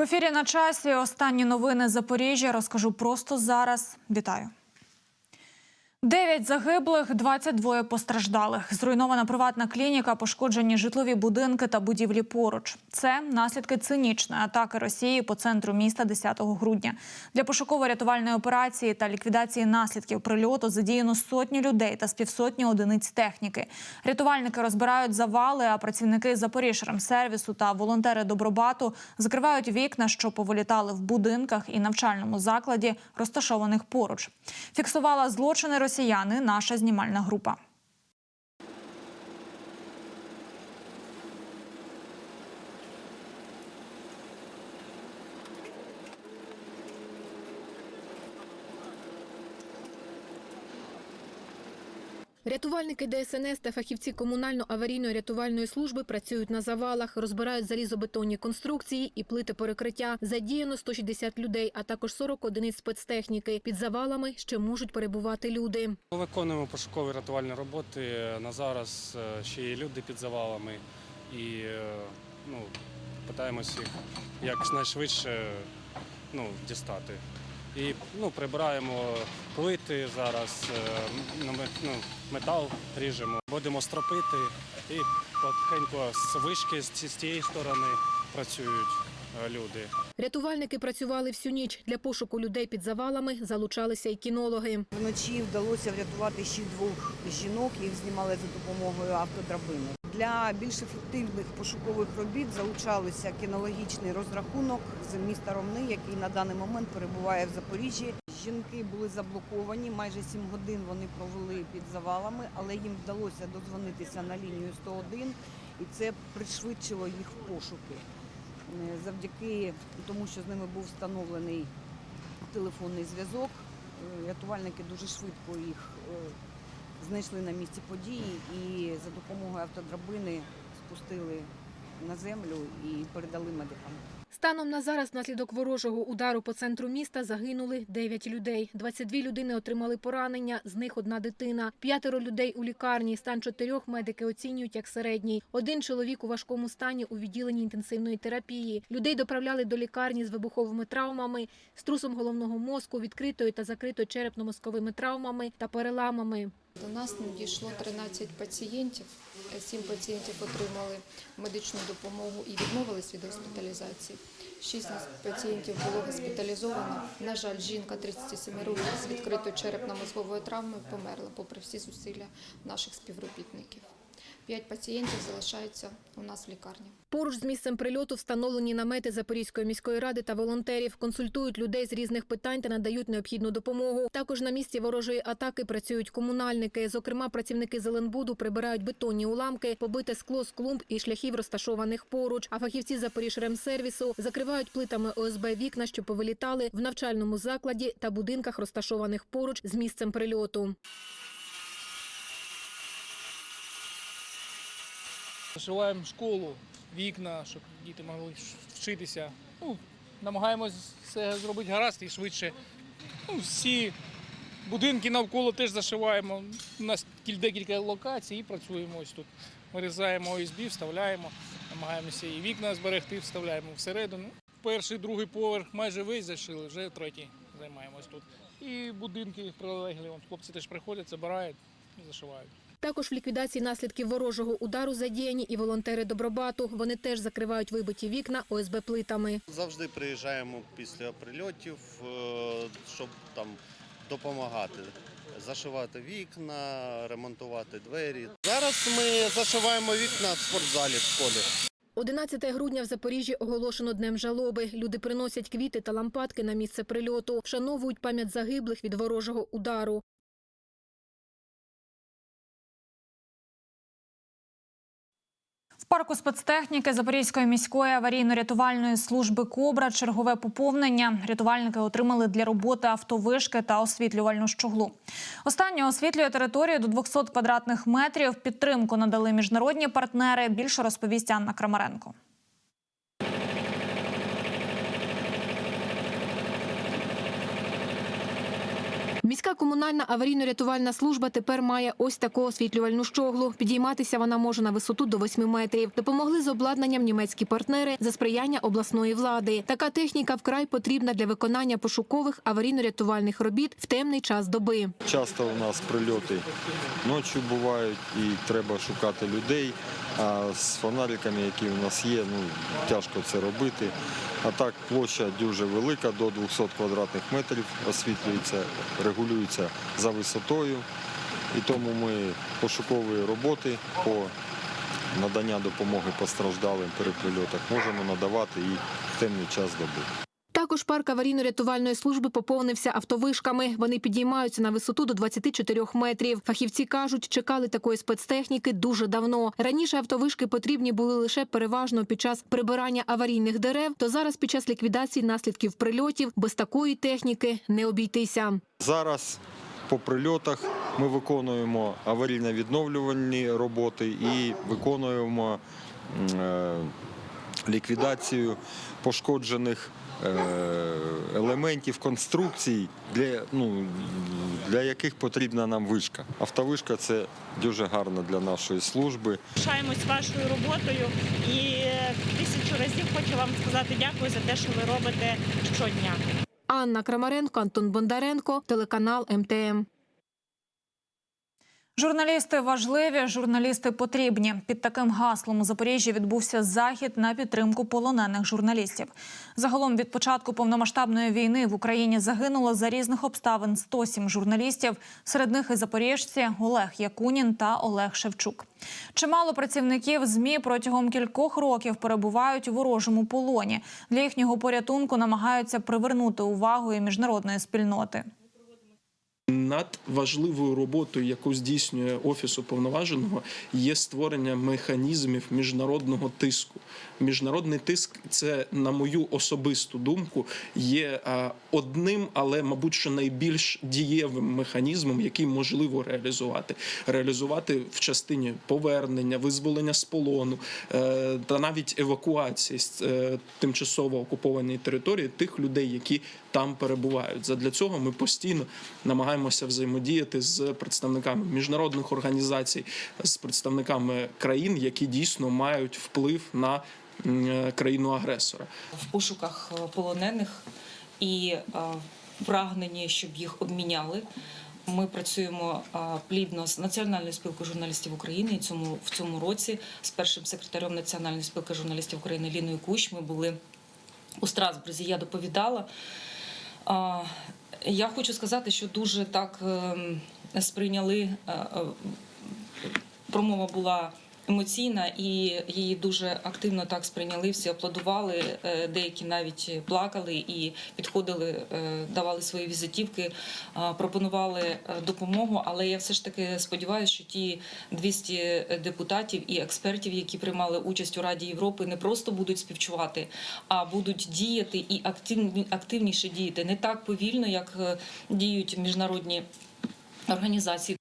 В ефірі на часі останні новини Запоріжжя розкажу просто зараз. Вітаю. Дев'ять загиблих, 22 постраждалих. Зруйнована приватна клініка, пошкоджені житлові будинки та будівлі поруч. Це наслідки цинічної атаки Росії по центру міста 10 грудня. Для пошуково-рятувальної операції та ліквідації наслідків прильоту задіяно сотні людей та з півсотні одиниць техніки. Рятувальники розбирають завали, а працівники Запоріжремсервісу та волонтери Добробату закривають вікна, що повилітали в будинках і навчальному закладі, розташованих поруч. Фіксувала злочини росіяни наша знімальна група. Рятувальники ДСНС та фахівці комунально-аварійної рятувальної служби працюють на завалах, розбирають залізобетонні конструкції і плити перекриття. Задіяно 160 людей, а також 40 одиниць спецтехніки. Під завалами ще можуть перебувати люди. Виконуємо пошукові рятувальні роботи. На зараз е, ще є люди під завалами і е, ну, питаємось їх якнайшвидше ну, дістати. І ну, прибираємо плити зараз, е, ну, ну, метал ріжемо, будемо стропити і потихеньку з вишки з ці- з тієї сторони працюють е, люди. Рятувальники працювали всю ніч. Для пошуку людей під завалами залучалися й кінологи. Вночі вдалося врятувати ще двох жінок, їх знімали за допомогою автодрабини. Для більш ефективних пошукових робіт залучалися кінологічний розрахунок з міста Ромни, який на даний момент перебуває в Запоріжжі. Жінки були заблоковані, майже 7 годин вони провели під завалами, але їм вдалося дозвонитися на лінію 101, і це пришвидшило їх пошуки. Е, Завдяки тому, що з ними був встановлений телефонний зв'язок. Е, Рятувальники дуже швидко їх е, знайшли на місці події і за допомогою автодрабини спустили на землю і передали медикам. Станом на зараз, внаслідок ворожого удару по центру міста, загинули 9 людей. 22 людини отримали поранення, з них одна дитина. П'ятеро людей у лікарні. Стан чотирьох медики оцінюють як середній. Один чоловік у важкому стані у відділенні інтенсивної терапії. Людей доправляли до лікарні з вибуховими травмами, струсом головного мозку, відкритою та закритою черепно-мозковими травмами та переламами. До нас надійшло 13 пацієнтів. Сім пацієнтів отримали медичну допомогу і відмовились від госпіталізації. Шість пацієнтів було госпіталізовано. На жаль, жінка 37 років з відкритою черепно-мозговою травмою померла, попри всі зусилля наших співробітників. П'ять пацієнтів залишаються у нас в лікарні. Поруч з місцем прильоту встановлені намети Запорізької міської ради та волонтерів, консультують людей з різних питань та надають необхідну допомогу. Також на місці ворожої атаки працюють комунальники. Зокрема, працівники Зеленбуду прибирають бетонні уламки, побите скло з клумб і шляхів, розташованих поруч. А фахівці Запоріжремсервісу закривають плитами ОСБ вікна, що повилітали в навчальному закладі та будинках, розташованих поруч з місцем прильоту. Зашиваємо школу, вікна, щоб діти могли вчитися. Ну, намагаємось все зробити гаразд і швидше. Ну, всі будинки навколо теж зашиваємо. У нас декілька локацій і працюємо ось тут. Вирізаємо ОСБ, вставляємо, намагаємося і вікна зберегти, вставляємо всередину. Перший, другий поверх майже весь зашили, вже третій займаємось тут. І будинки прилеглі. Хлопці теж приходять, забирають і зашивають. Також в ліквідації наслідків ворожого удару задіяні і волонтери Добробату. Вони теж закривають вибиті вікна ОСБ плитами. Завжди приїжджаємо після прильотів, е, щоб там допомагати. Зашивати вікна, ремонтувати двері. Зараз ми зашиваємо вікна в спортзалі в школі. 11 грудня в Запоріжжі оголошено днем жалоби. Люди приносять квіти та лампадки на місце прильоту, вшановують пам'ять загиблих від ворожого удару. В парку спецтехніки Запорізької міської аварійно-рятувальної служби Кобра чергове поповнення. Рятувальники отримали для роботи автовишки та освітлювальну щоглу. Останнє освітлює територію до 200 квадратних метрів. Підтримку надали міжнародні партнери. Більше розповість Анна Крамаренко. Міська комунальна аварійно-рятувальна служба тепер має ось таку освітлювальну щоглу. Підійматися вона може на висоту до 8 метрів. Допомогли з обладнанням німецькі партнери за сприяння обласної влади. Така техніка вкрай потрібна для виконання пошукових аварійно-рятувальних робіт в темний час доби. Часто у нас прильоти ночі бувають і треба шукати людей. А з фонариками, які у нас є, ну тяжко це робити. А так площа дуже велика, до 200 квадратних метрів освітлюється, регулюється за висотою. І тому ми пошукові роботи по надання допомоги постраждалим при прильотах можемо надавати і в темний час доби. Також парк аварійно-рятувальної служби поповнився автовишками. Вони підіймаються на висоту до 24 метрів. Фахівці кажуть, чекали такої спецтехніки дуже давно. Раніше автовишки потрібні були лише переважно під час прибирання аварійних дерев. То зараз під час ліквідації наслідків прильотів без такої техніки не обійтися. Зараз по прильотах ми виконуємо аварійно-відновлювальні роботи і виконуємо е, ліквідацію пошкоджених елементів конструкцій, для, ну, для яких потрібна нам вишка. Автовишка це дуже гарно для нашої служби. Пишаємось вашою роботою і е, тисячу разів хочу вам сказати дякую за те, що ви робите щодня. Анна Крамаренко, Антон Бондаренко, телеканал МТМ. Журналісти важливі, журналісти потрібні. Під таким гаслом у Запоріжжі відбувся захід на підтримку полонених журналістів. Загалом від початку повномасштабної війни в Україні загинуло за різних обставин 107 журналістів. Серед них і запоріжці Олег Якунін та Олег Шевчук. Чимало працівників змі протягом кількох років перебувають у ворожому полоні. Для їхнього порятунку намагаються привернути увагу і міжнародної спільноти. Над важливою роботою, яку здійснює офіс уповноваженого, є створення механізмів міжнародного тиску. Міжнародний тиск це, на мою особисту думку, є одним, але мабуть, що найбільш дієвим механізмом, який можливо реалізувати. Реалізувати в частині повернення, визволення з полону е, та навіть евакуації з е, тимчасово окупованої території тих людей, які там перебувають. Задля цього ми постійно намагаємося взаємодіяти з представниками міжнародних організацій, з представниками країн, які дійсно мають вплив на е, країну агресора. в пошуках е, полонених і е, прагненні, щоб їх обміняли. Ми працюємо плідно з Національною спілкою журналістів України. І цьому в цьому році з першим секретарем Національної спілки журналістів України Ліною Кущ ми були у Страсбурзі. Я доповідала. Я хочу сказати, що дуже так ем, сприйняли промова була емоційна, і її дуже активно так сприйняли. Всі аплодували. е, Деякі навіть плакали і підходили, е, давали свої візитівки, е, пропонували допомогу. Але я все ж таки сподіваюся, що ті 200 депутатів і експертів, які приймали участь у Раді Європи, не просто будуть співчувати, а будуть діяти і активні- активніше діяти не так повільно, як діють міжнародні організації.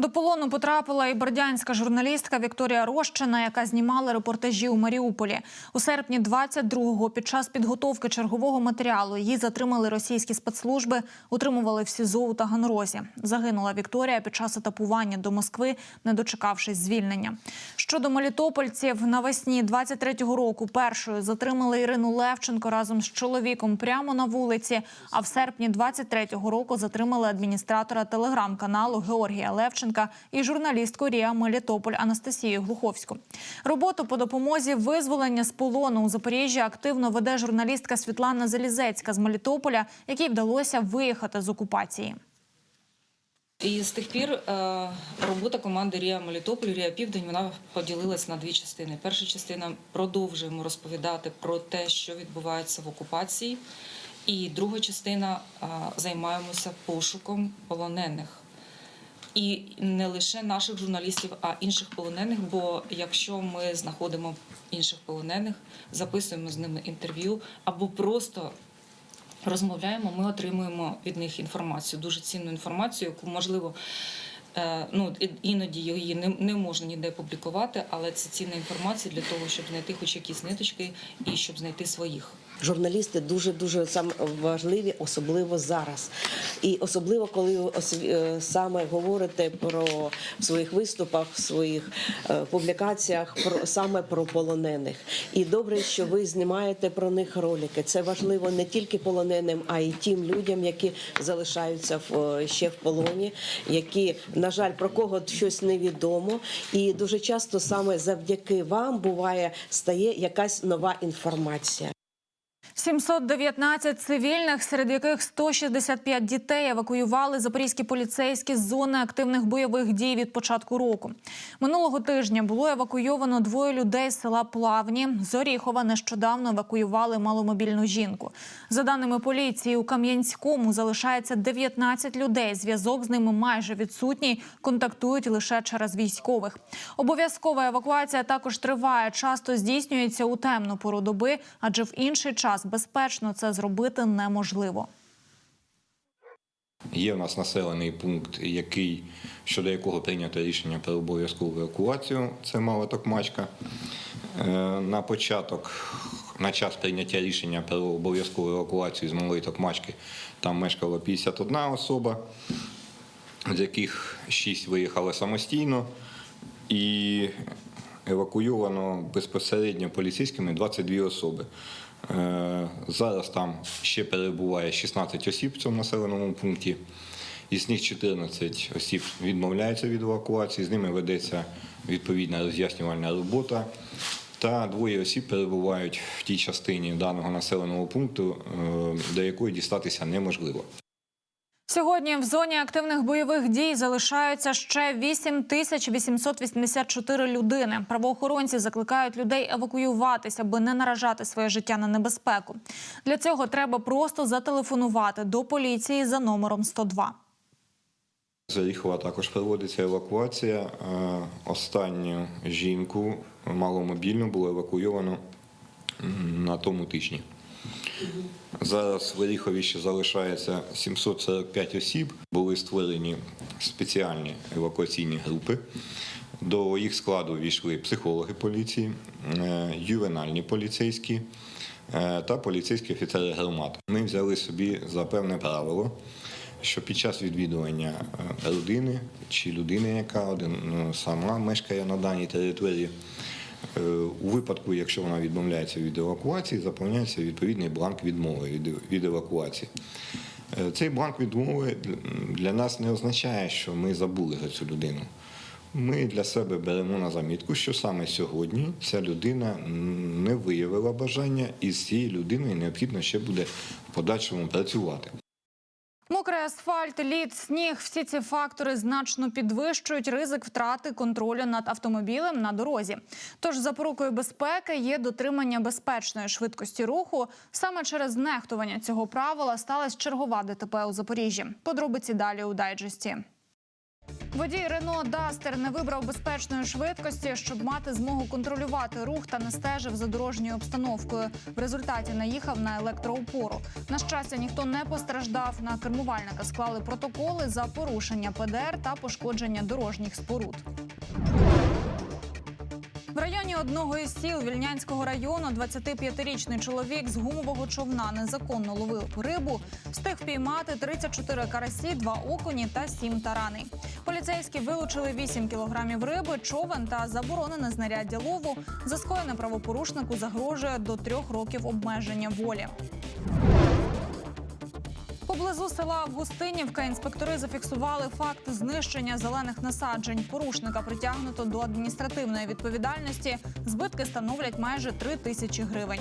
До полону потрапила і бердянська журналістка Вікторія Рощина, яка знімала репортажі у Маріуполі. У серпні 22-го під час підготовки чергового матеріалу її затримали російські спецслужби, утримували в СІЗО у Таганрозі. Загинула Вікторія під час етапування до Москви, не дочекавшись звільнення. Щодо мелітопольців, навесні 23-го року першою затримали Ірину Левченко разом з чоловіком прямо на вулиці. А в серпні 23-го року затримали адміністратора телеграм-каналу Георгія Левченка і журналістку Рія Мелітополь Анастасію Глуховську. Роботу по допомозі визволення з полону у Запоріжжі активно веде журналістка Світлана Залізецька з Мелітополя, якій вдалося виїхати з окупації. І з тих пір е, робота команди Рія Мелітополь, Рія Південь, вона поділилась на дві частини. Перша частина продовжуємо розповідати про те, що відбувається в окупації. І друга частина е, займаємося пошуком полонених. І не лише наших журналістів, а інших полонених. Бо якщо ми знаходимо інших полонених, записуємо з ними інтерв'ю або просто розмовляємо, ми отримуємо від них інформацію, дуже цінну інформацію, яку можливо. е, Ну, іноді її не, не можна ніде публікувати, але це цінна інформація для того, щоб знайти хоч якісь ниточки і щоб знайти своїх. Журналісти дуже дуже сам важливі, особливо зараз. І особливо коли ви е, саме говорите про в своїх виступах, в своїх е, публікаціях про саме про полонених. І добре, що ви знімаєте про них ролики. Це важливо не тільки полоненим, а й тим людям, які залишаються в е, ще в полоні, які на жаль про кого щось невідомо. І дуже часто саме завдяки вам буває стає якась нова інформація. 719 цивільних, серед яких 165 дітей евакуювали запорізькі поліцейські з зони активних бойових дій від початку року. Минулого тижня було евакуйовано двоє людей з села Плавні. З Оріхова нещодавно евакуювали маломобільну жінку. За даними поліції, у Кам'янському залишається 19 людей. Зв'язок з ними майже відсутній. Контактують лише через військових. Обов'язкова евакуація також триває. Часто здійснюється у темну пору доби, адже в інший час безпечно це зробити неможливо. Є в нас населений пункт, який, щодо якого прийнято рішення про обов'язкову евакуацію. Це мала Токмачка. Е, На початок, на час прийняття рішення про обов'язкову евакуацію з малої Токмачки, там мешкало 51 особа, з яких 6 виїхали самостійно. І евакуйовано безпосередньо поліцейськими 22 особи. Е, Зараз там ще перебуває 16 осіб в цьому населеному пункті. Із них 14 осіб відмовляються від евакуації, з ними ведеться відповідна роз'яснювальна робота. Та двоє осіб перебувають в тій частині даного населеного пункту, е, до якої дістатися неможливо. Сьогодні в зоні активних бойових дій залишаються ще 8 тисяч 884 людини. Правоохоронці закликають людей евакуюватися, аби не наражати своє життя на небезпеку. Для цього треба просто зателефонувати до поліції за номером 102. З Оріхова також проводиться евакуація. Е, Останню жінку маломобільну було евакуйовано на тому тижні. Зараз в Оріховіщі залишається 745 осіб. Були створені спеціальні евакуаційні групи. До їх складу війшли психологи поліції, е, ювенальні поліцейські е, та поліцейські офіцери громад. Ми взяли собі за певне правило, що під час відвідування е, родини чи людини, яка сама мешкає на даній території, у випадку, якщо вона відмовляється від евакуації, заповняється відповідний бланк відмови від, від евакуації. Е, Цей бланк відмови для нас не означає, що ми забули за цю людину. Ми для себе беремо на замітку, що саме сьогодні ця людина не виявила бажання, і з цією людиною необхідно ще буде в подальшому працювати. Мокрий асфальт, лід, сніг – всі ці фактори значно підвищують ризик втрати контролю над автомобілем на дорозі. Тож запорукою безпеки є дотримання безпечної швидкості руху. Саме через нехтування цього правила сталася чергова ДТП у Запоріжжі. Подробиці далі у дайджесті. Водій Рено Дастер не вибрав безпечної швидкості, щоб мати змогу контролювати рух та не стежив за дорожньою обстановкою. В результаті наїхав на електроупору. На щастя, ніхто не постраждав. На кермувальника склали протоколи за порушення ПДР та пошкодження дорожніх споруд. В районі одного із сіл Вільнянського району 25-річний чоловік з гумового човна незаконно ловив рибу, встиг впіймати 34 карасі, 2 окуні та 7 тарани. Поліцейські вилучили 8 кілограмів риби, човен та заборонене знаряддя лову. За скоєне правопорушнику загрожує до трьох років обмеження волі. Поблизу села Августинівка інспектори зафіксували факт знищення зелених насаджень. Порушника притягнуто до адміністративної відповідальності. Збитки становлять майже 3 тисячі гривень.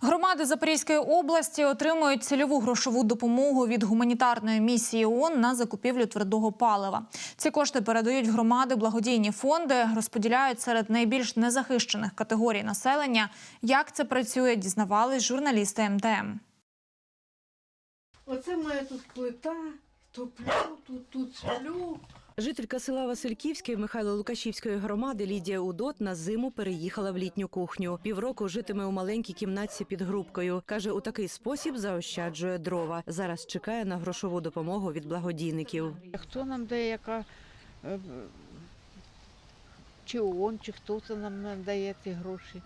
Громади Запорізької області отримують цільову грошову допомогу від гуманітарної місії ООН на закупівлю твердого палива. Ці кошти передають громади благодійні фонди, розподіляють серед найбільш незахищених категорій населення. Як це працює, дізнавались журналісти МТМ. Оце моя тут плита, топлю, тут, тут сплю. Жителька села Васильківське Михайло Лукашівської громади Лідія Удот на зиму переїхала в літню кухню. Півроку житиме у маленькій кімнатці під грубкою. Каже, у такий спосіб заощаджує дрова. Зараз чекає на грошову допомогу від благодійників. Хто нам дає, яка е, чи ООН, чи хто це нам надає ці гроші.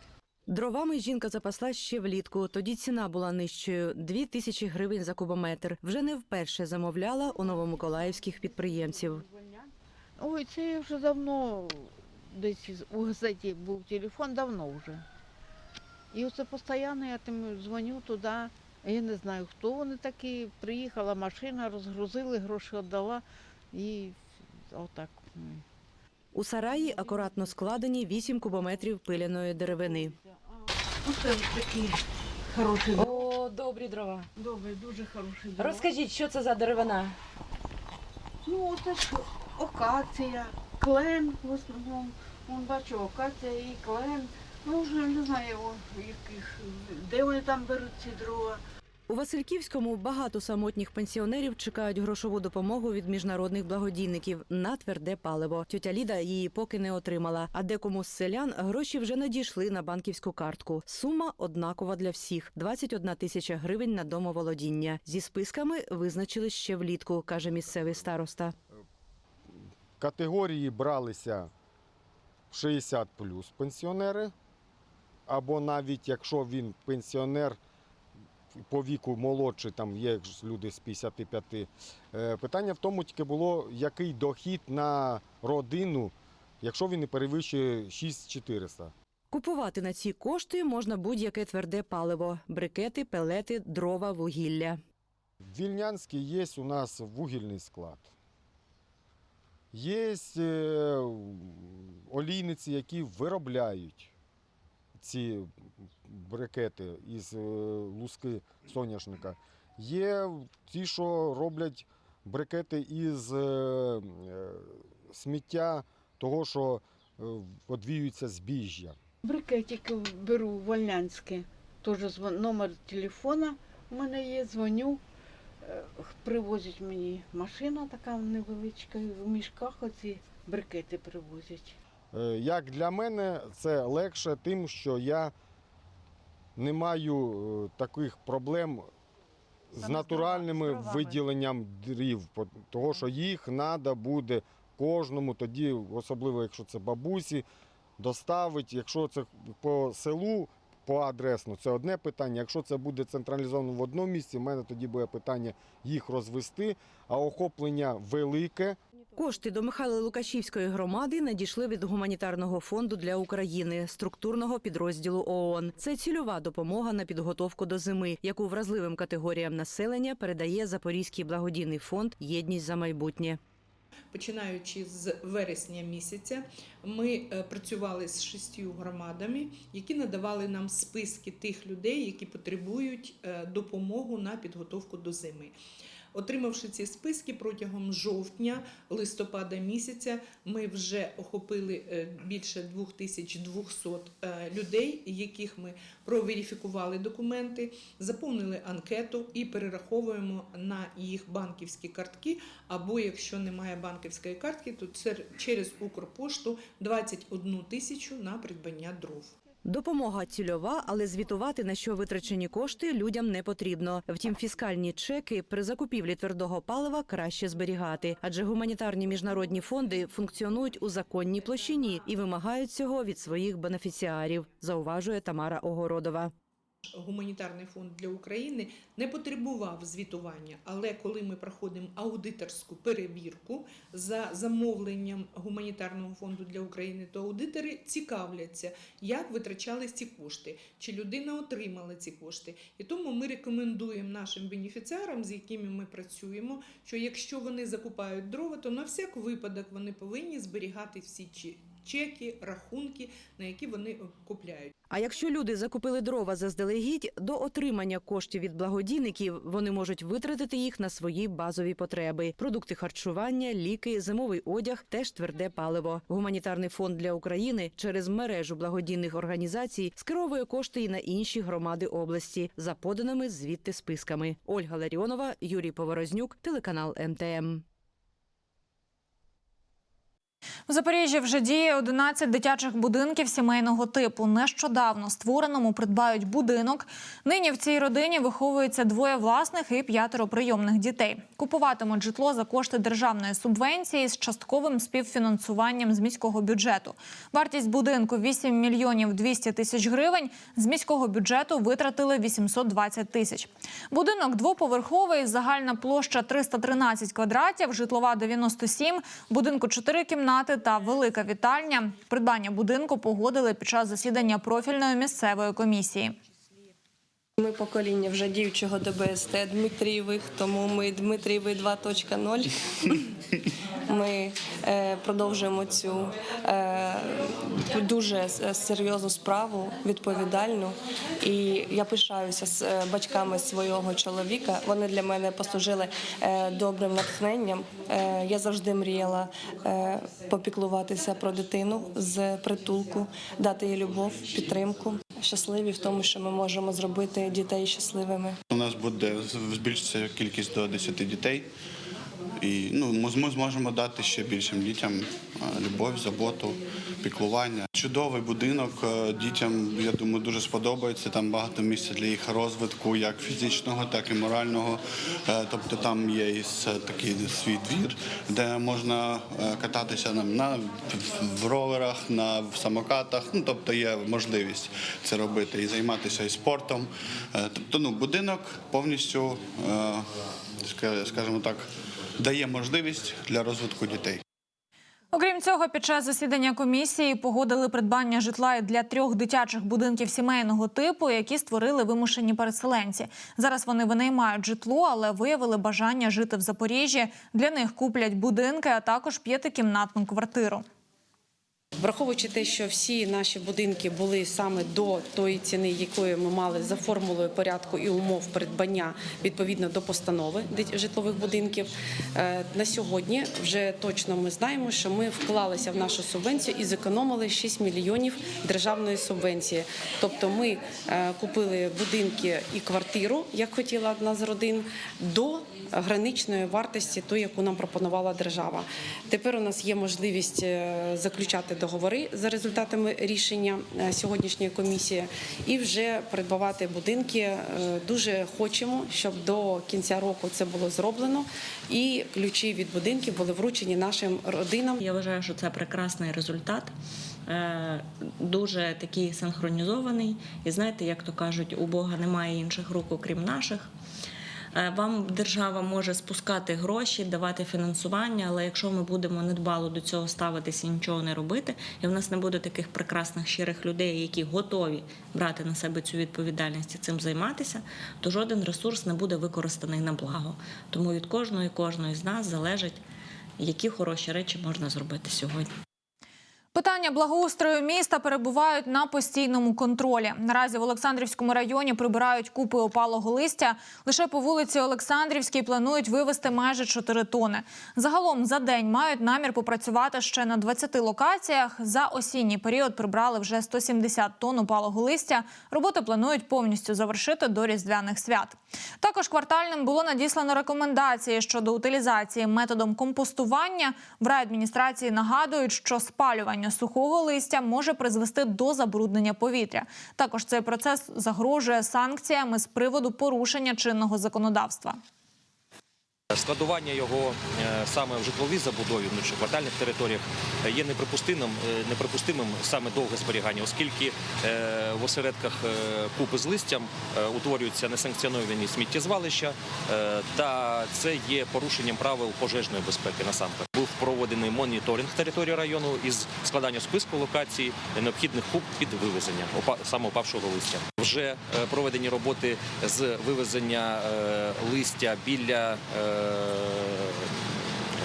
Дровами жінка запаслась ще влітку. Тоді ціна була нижчою 2 тисячі гривень за кубометр. Вже не вперше замовляла у новомиколаївських підприємців. Ой, це вже давно десь у газеті був телефон, давно вже. І оце постійно я тим дзвоню туди. Я не знаю, хто вони такі. Приїхала машина, розгрузили, гроші віддала і отак. У сараї акуратно складені 8 кубометрів пиляної деревини. Оце такі хороші. О, добрі дрова. Добре, дуже хороші. дрова. Розкажіть, що це за деревина? Ну, це ж окація, клен в основному. Вон бачу, окація і клен. Ну, вже не знаю, яких, де вони там беруть ці дрова. У Васильківському багато самотніх пенсіонерів чекають грошову допомогу від міжнародних благодійників на тверде паливо. Тетя Ліда її поки не отримала. А декому з селян гроші вже надійшли на банківську картку. Сума однакова для всіх: 21 тисяча гривень на домоволодіння. Зі списками визначили ще влітку, каже місцевий староста. категорії бралися 60 плюс пенсіонери, або навіть якщо він пенсіонер по віку молодший, там є люди з 55. Е, Питання в тому тільки було, який дохід на родину, якщо він не перевищує 6400. Купувати на ці кошти можна будь-яке тверде паливо: брикети, пелети, дрова, вугілля. В Вільнянській є у нас вугільний склад. Є е, олійниці, які виробляють ці брикети із е, луски соняшника. Є ті, що роблять брикети із е, е, сміття того, що одвіюється збіжжя. Брикетики беру вольнянське, теж номер телефона у мене є, дзвоню. Привозять мені машина така невеличка, в мішках оці брикети привозять. Як для мене це легше тим, що я не маю е, таких проблем з натуральними виділенням дрів, того що їх треба буде кожному, тоді, особливо якщо це бабусі, доставити. Якщо це по селу, по адресно, це одне питання. Якщо це буде централізовано в одному місці, в мене тоді буде питання їх розвести, а охоплення велике. Кошти до Михайла Лукашівської громади надійшли від гуманітарного фонду для України, структурного підрозділу ООН. Це цільова допомога на підготовку до зими, яку вразливим категоріям населення передає Запорізький благодійний фонд Єдність за майбутнє. Починаючи з вересня місяця, ми е, працювали з шістю громадами, які надавали нам списки тих людей, які потребують е, допомогу на підготовку до зими. Отримавши ці списки протягом жовтня, листопада місяця, ми вже охопили е, більше 2200 е, людей, яких ми проверифікували документи, заповнили анкету і перераховуємо на їх банківські картки. Або якщо немає банківської картки, то це через Укрпошту 21 тисячу на придбання дров. Допомога цільова, але звітувати на що витрачені кошти людям не потрібно. Втім, фіскальні чеки при закупівлі твердого палива краще зберігати, адже гуманітарні міжнародні фонди функціонують у законній площині і вимагають цього від своїх бенефіціарів, зауважує Тамара Огородова. Гуманітарний фонд для України не потребував звітування, але коли ми проходимо аудиторську перевірку за замовленням гуманітарного фонду для України, то аудитори цікавляться, як витрачались ці кошти, чи людина отримала ці кошти. І тому ми рекомендуємо нашим бенефіціарам, з якими ми працюємо, що якщо вони закупають дрова, то на всяк випадок вони повинні зберігати всі чеки, рахунки, на які вони купляють. А якщо люди закупили дрова заздалегідь, до отримання коштів від благодійників вони можуть витратити їх на свої базові потреби: продукти харчування, ліки, зимовий одяг, теж тверде паливо. Гуманітарний фонд для України через мережу благодійних організацій скеровує кошти і на інші громади області за поданими звідти списками. Ольга Ларіонова, Юрій Поворознюк, телеканал МТМ. В Запоріжжі вже діє 11 дитячих будинків сімейного типу. Нещодавно створеному придбають будинок. Нині в цій родині виховується двоє власних і п'ятеро прийомних дітей. Купуватимуть житло за кошти державної субвенції з частковим співфінансуванням з міського бюджету. Вартість будинку 8 мільйонів 200 тисяч гривень. З міського бюджету витратили 820 тисяч. Будинок двоповерховий, загальна площа 313 квадратів, житлова 97, будинку 4 кімнати та велика вітальня. Придбання будинку погодили під час засідання профільної місцевої комісії. Ми покоління вже дівчого ДБСТ Дмитрієвих, тому ми Дмитрієвий 2.0. Ми е, продовжуємо цю е, дуже серйозну справу, відповідальну. І я пишаюся з е, батьками свого чоловіка. Вони для мене послужили добрим натхненням. Я завжди мріяла попіклуватися про дитину з притулку, дати їй любов, підтримку. Щасливі в тому, що ми можемо зробити дітей щасливими. У нас буде збільшитися кількість до 10 дітей. І ну, ми ми зможемо дати ще більшим дітям любов, заботу, піклування. Чудовий будинок е, дітям, я думаю, дуже сподобається. Там багато місця для їх розвитку, як фізичного, так і морального. Е, Тобто там є і такий свій двір, де можна е, кататися на, на в роверах, на в самокатах. Ну тобто є можливість це робити і займатися і спортом. Тобто, ну будинок повністю, ска- скажімо так, дає можливість для розвитку дітей. Окрім цього, під час засідання комісії погодили придбання житла для трьох дитячих будинків сімейного типу, які створили вимушені переселенці. Зараз вони винаймають житло, але виявили бажання жити в Запоріжжі. Для них куплять будинки, а також п'ятикімнатну квартиру. Враховуючи те, що всі наші будинки були саме до тої ціни, якої ми мали за формулою порядку і умов придбання відповідно до постанови житлових будинків, е, на сьогодні вже точно ми знаємо, що ми вклалися в нашу субвенцію і зекономили 6 мільйонів державної субвенції. Тобто ми е, купили будинки і квартиру, як хотіла одна з родин, до граничної вартості, ту, яку нам пропонувала держава. Тепер у нас є можливість е, заключати договори за результатами рішення е, сьогоднішньої комісії і вже придбавати будинки. Е, Дуже хочемо, щоб до кінця року це було зроблено, і ключі від будинків були вручені нашим родинам. Я вважаю, що це прекрасний результат. е, Дуже такий синхронізований. І знаєте, як то кажуть, у Бога немає інших рук, окрім наших. Е, Вам держава може спускати гроші, давати фінансування, але якщо ми будемо недбало до цього ставитися і нічого не робити, і в нас не буде таких прекрасних щирих людей, які готові брати на себе цю відповідальність і цим займатися, то жоден ресурс не буде використаний на благо. Тому від кожного і кожної з нас залежить, які хороші речі можна зробити сьогодні. Питання благоустрою міста перебувають на постійному контролі. Наразі в Олександрівському районі прибирають купи опалого листя. Лише по вулиці Олександрівській планують вивезти майже 4 тони. Загалом за день мають намір попрацювати ще на 20 локаціях. За осінній період прибрали вже 170 тонн опалого листя. Роботи планують повністю завершити до різдвяних свят. Також квартальним було надіслано рекомендації щодо утилізації методом компостування. В райадміністрації нагадують, що спалювання сухого листя може призвести до забруднення повітря. Також цей процес загрожує санкціями з приводу порушення чинного законодавства. Складування його е, саме в житловій забудові внутрішньоквартальних територіях е, є неприпустимим, е, неприпустимим саме довге зберігання, оскільки в осередках купи з листям утворюються несанкціоновані сміттєзвалища, та це є порушенням правил пожежної безпеки насамперед. Був проведений моніторинг території району із складання списку локацій необхідних куб під вивезення опа- саме листя. Вже е, проведені роботи з вивезення е, листя біля е,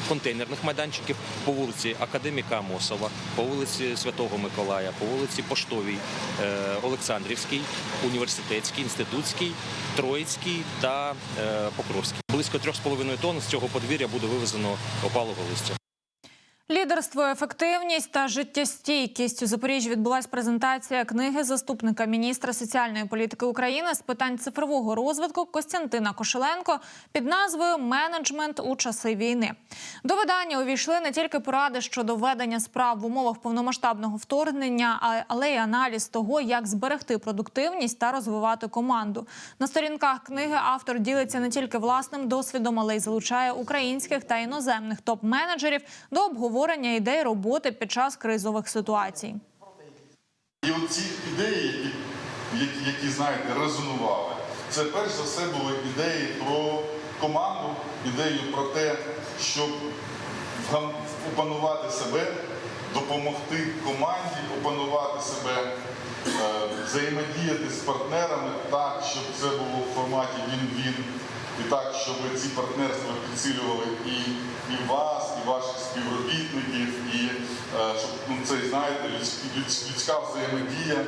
контейнерних майданчиків по вулиці Академіка Амосова, по вулиці Святого Миколая, по вулиці Поштовій, е, Олександрівській, Університетській, Інститутській, Троїцькій та е, Покровській. Близько 3,5 тонн з цього подвір'я буде вивезено опалого листя. Лідерство, ефективність та життєстійкість у Запоріжжі відбулася презентація книги заступника міністра соціальної політики України з питань цифрового розвитку Костянтина Кошеленко під назвою Менеджмент у часи війни. До видання увійшли не тільки поради щодо ведення справ в умовах повномасштабного вторгнення, але й аналіз того, як зберегти продуктивність та розвивати команду. На сторінках книги автор ділиться не тільки власним досвідом, але й залучає українських та іноземних топ-менеджерів до обговорення ідей роботи під час кризових ситуацій. І оці ідеї, які, які, які знаєте, резонували, це перш за все були ідеї про команду, ідеї про те, щоб опанувати себе, допомогти команді, опанувати себе, е, взаємодіяти з партнерами так, щоб це було в форматі він-він, і так, щоб ці партнерства підсилювали і, і вас, і ваших співробітників, і е, щоб ну, це, знаєте, людська взаємодія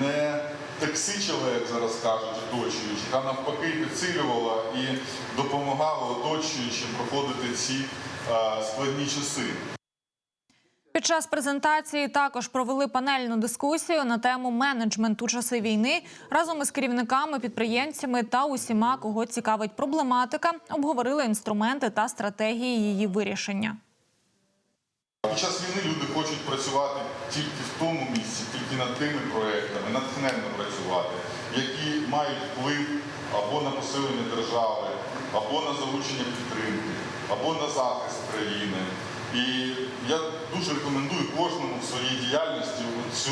не токсичила, як зараз кажуть, оточуючих, а навпаки підсилювала і допомагала оточуючим проходити ці е, складні часи. Під час презентації також провели панельну дискусію на тему менеджмент у часи війни разом із керівниками, підприємцями та усіма, кого цікавить проблематика, обговорили інструменти та стратегії її вирішення. Під час війни люди хочуть працювати тільки в тому місці, тільки над тими проектами, натхненно працювати, які мають вплив або на посилення держави, або на залучення підтримки, або на захист країни. І я дуже рекомендую кожному в своїй діяльності цю,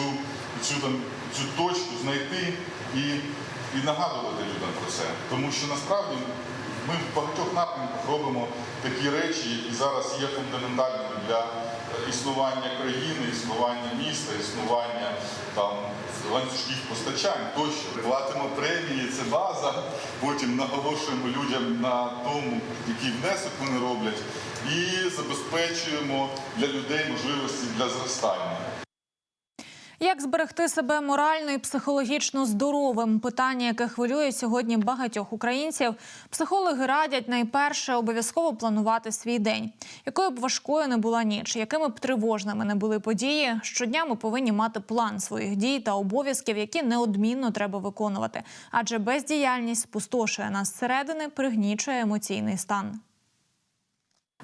цю, там, цю точку знайти і, і нагадувати людям про це. Тому що насправді ми в багатьох напрямках робимо такі речі, які зараз є фундаментальними для е, існування країни, існування міста, існування там ланцюжків постачань тощо. Платимо премії, це база. Потім наголошуємо людям на тому, який внесок вони роблять, і забезпечуємо для людей можливості для зростання. Як зберегти себе морально і психологічно здоровим? Питання, яке хвилює сьогодні багатьох українців. Психологи радять найперше обов'язково планувати свій день, якою б важкою не була ніч, якими б тривожними не були події. Щодня ми повинні мати план своїх дій та обов'язків, які неодмінно треба виконувати. Адже бездіяльність спустошує нас зсередини, пригнічує емоційний стан.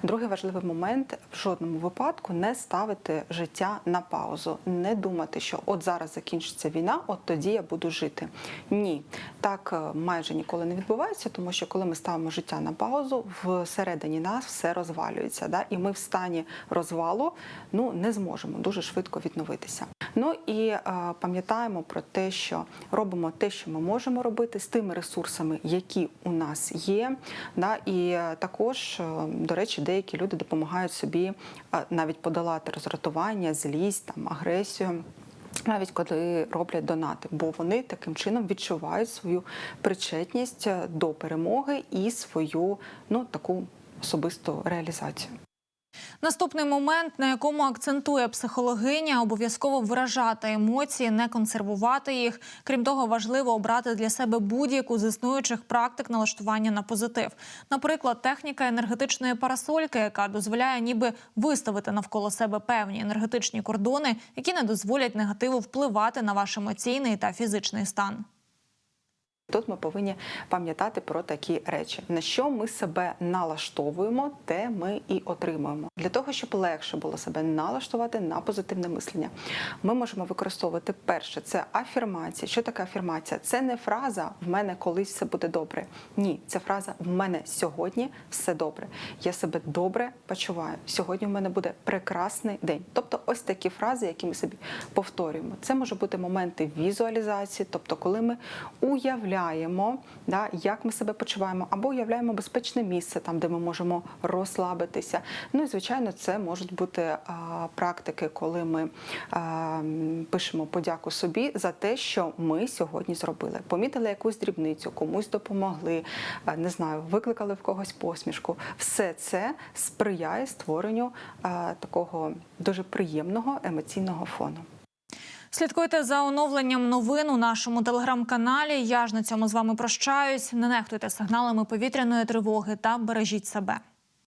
Другий важливий момент в жодному випадку не ставити життя на паузу, не думати, що от зараз закінчиться війна, от тоді я буду жити. Ні, так е, майже ніколи не відбувається, тому що коли ми ставимо життя на паузу, всередині нас все розвалюється. Да? І ми в стані розвалу ну не зможемо дуже швидко відновитися. Ну і е, пам'ятаємо про те, що робимо те, що ми можемо робити з тими ресурсами, які у нас є. Да? І е, також, е, до речі, деякі люди допомагають собі навіть подолати роздратування, злість, там агресію. Навіть коли роблять донати, бо вони таким чином відчувають свою причетність е, до перемоги і свою ну таку особисту реалізацію. Наступний момент, на якому акцентує психологиня, обов'язково виражати емоції, не консервувати їх. Крім того, важливо обрати для себе будь-яку з існуючих практик налаштування на позитив. Наприклад, техніка енергетичної парасольки, яка дозволяє ніби виставити навколо себе певні енергетичні кордони, які не дозволять негативу впливати на ваш емоційний та фізичний стан. Тут ми повинні пам'ятати про такі речі, на що ми себе налаштовуємо, те ми і отримуємо. Для того, щоб легше було себе налаштувати на позитивне мислення, ми можемо використовувати перше це афірмація. Що таке афірмація? Це не фраза в мене колись все буде добре. Ні, це фраза в мене сьогодні все добре. Я себе добре почуваю. Сьогодні в мене буде прекрасний день. Тобто, ось такі фрази, які ми собі повторюємо. Це може бути моменти візуалізації, тобто, коли ми уявляємо уявляємо, да, як ми себе почуваємо, або уявляємо безпечне місце, там, де ми можемо розслабитися. Ну і звичайно, це можуть бути практики, коли ми пишемо подяку собі за те, що ми сьогодні зробили. Помітили якусь дрібницю, комусь допомогли, не знаю, викликали в когось посмішку. Все це сприяє створенню такого дуже приємного емоційного фону. Слідкуйте за оновленням новин у нашому телеграм-каналі. Я ж на цьому з вами прощаюсь. Не нехтуйте сигналами повітряної тривоги та бережіть себе.